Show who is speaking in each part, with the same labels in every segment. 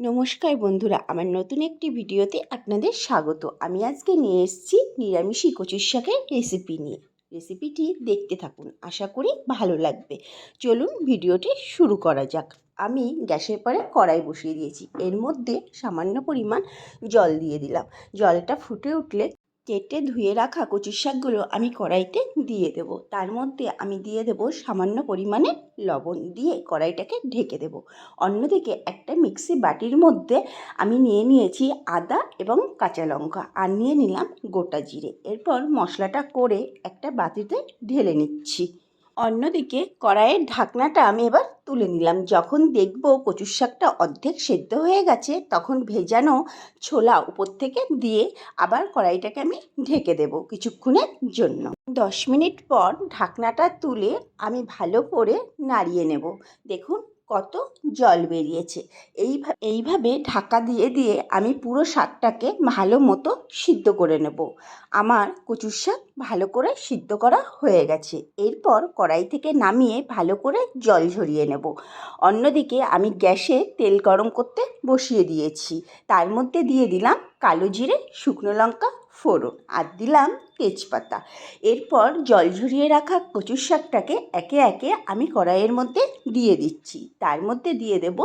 Speaker 1: নমস্কার বন্ধুরা, আমার নতুন একটি ভিডিওতে আপনাদের স্বাগত। আমি আজকে নিয়ে এসেছি নিরামিষি কচুর শাকের রেসিপি নিয়ে। রেসিপিটি দেখতে থাকুন, আশা করি ভালো লাগবে। চলুন ভিডিওটি শুরু করা যাক। আমি গ্যাসের পরে কড়াই বসিয়ে দিয়েছি। এর মধ্যে সামান্য পরিমাণ জল দিয়ে দিলাম। জলটা ফুটে উঠলে কেটে ধুয়ে রাখা কচুর শাকগুলো আমি কড়াইতে দিয়ে দেব। তার মধ্যে আমি দিয়ে দেব সামান্য পরিমাণে লবণ দিয়ে কড়াইটাকে ঢেকে দেব। অন্যদিকে একটা মিক্সি বাটির মধ্যে আমি নিয়ে নিয়েছি আদা এবং কাঁচা লঙ্কা আর নিয়ে নিলাম গোটা জিরে। এরপর মশলাটা করে একটা বাতিতে ঢেলে নিচ্ছি। অন্যদিকে কড়াইয়ের ঢাকনাটা আমি এবার তুলে নিলাম। যখন দেখব কচুর শাকটা অর্ধেক সেদ্ধ হয়ে গেছে, তখন ভেজানো ছোলা উপর থেকে দিয়ে আবার কড়াইটাকে আমি ঢেকে দেব কিছুক্ষণের জন্য। দশ মিনিট পর ঢাকনাটা তুলে আমি ভালো করে নাড়িয়ে নেব। দেখুন কত জল বেরিয়েছে। এইভাবে এইভাবে ঢাকা দিয়ে দিয়ে আমি পুরো শাকটাকে ভালো মতো সিদ্ধ করে নেব। আমার কচুর শাক ভালো করে সিদ্ধ করা হয়ে গেছে। এরপর কড়াই থেকে নামিয়ে ভালো করে জল ঝরিয়ে নেব। অন্যদিকে আমি গ্যাসে তেল গরম করতে বসিয়ে দিয়েছি। তার মধ্যে দিয়ে দিলাম কালো জিরে, শুকনো লঙ্কা ফোড়ন আর দিলাম তেজপাতা। এরপর জল ঝরিয়ে রাখা কচুর শাকটাকে একে একে আমি কড়াইয়ের মধ্যে দিয়ে দিচ্ছি। তার মধ্যে দিয়ে দেব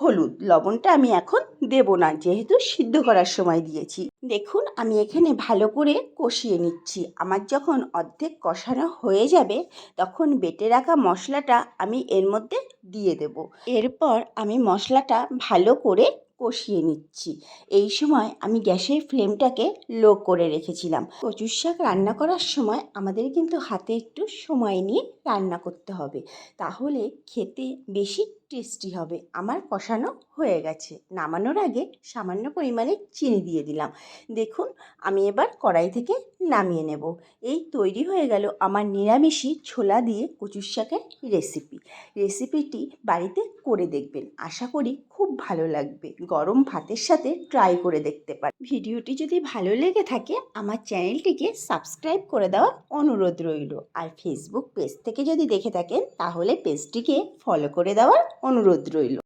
Speaker 1: হলুদ। লবণটা আমি এখন দেব না, যেহেতু সিদ্ধ করার সময় দিয়েছি। দেখুন, আমি এখানে ভালো করে কষিয়ে নিচ্ছি। আমার যখন অর্ধেক কষানো হয়ে যাবে, তখন বেটে রাখা মশলাটা আমি এর মধ্যে দিয়ে দেব। এরপর আমি মশলাটা ভালো করে কষিয়ে নিচ্ছি। এই সময় আমি গ্যাসের ফ্লেমটাকে লো করে রেখেছিলাম। কচুর শাক রান্না করার সময় আমাদের কিন্তু হাতে একটু সময় নিয়ে রান্না করতে হবে। তাহলে খেতে বেশি টেস্টি হবে। আমার কষানো হয়ে গেছে। নামানোর আগে সামান্য পরিমাণে চিনি দিয়ে দিলাম। দেখুন, আমি এবার কড়াই থেকে নামিয়ে নেব। এই তৈরি হয়ে গেল আমার নিরামিষি ছোলা দিয়ে কচুর শাকের রেসিপি রেসিপিটি বাড়িতে করে দেখবেন। আশা করি খুব ভালো লাগবে। গরম ভাতের সাথে ট্রাই করে দেখতে পারেন। ভিডিওটি যদি ভালো লেগে থাকে, আমার চ্যানেলটিকে সাবস্ক্রাইব করে দেওয়ার অনুরোধ রইল। আর ফেসবুক পেজ থেকে যদি দেখে থাকেন, তাহলে পেজটিকে ফলো করে দেওয়ার অনুরোধ রইল।